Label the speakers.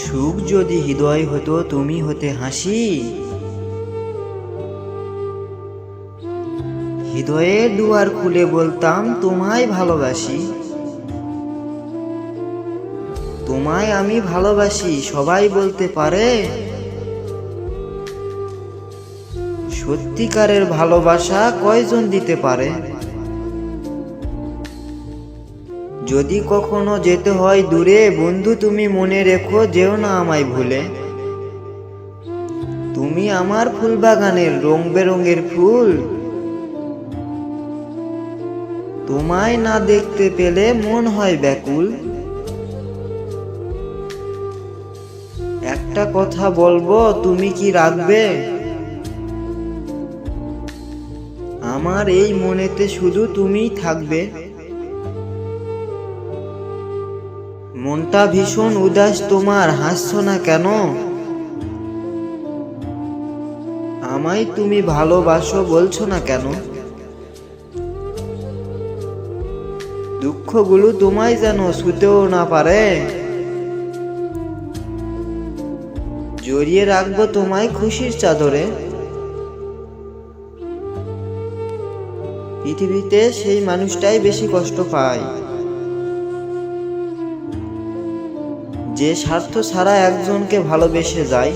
Speaker 1: সুখ যদি হৃদয় হতো, তুমি হতে হাসি। হৃদয়ের দুয়ার খুলে বলতাম, তোমায় ভালোবাসি। তোমায় আমি ভালোবাসি, সবাই বলতে পারে সত্যিকারের ভালোবাসা কয়জন দিতে পারে? যদি কখনো যেতে হয় দূরে, বন্ধু তুমি মনে রেখো, যেও না আমায় ভুলে। তুমি আমার ফুল বাগানের রং বেরঙের ফুল। তোমায় না দেখতে পেলে মন হয় ব্যাকুল। একটা কথা বলব, তুমি কি রাখবে? আমার এই মনেতে শুধু তুমিই থাকবে। মনটা ভীষণ উদাস, তোমার হাসছো না কেন? আমায় তুমি ভালোবাসো বলছো না কেন? দুঃখগুলো তোমায় যেন শুতেও না পারে। জড়িয়ে রাখব তোমায় খুশির চাদরে। পৃথিবীতে সেই মানুষটাই বেশি কষ্ট পায়। যে স্বার্থ ছাড়া একজনকে ভালোবেসে যায়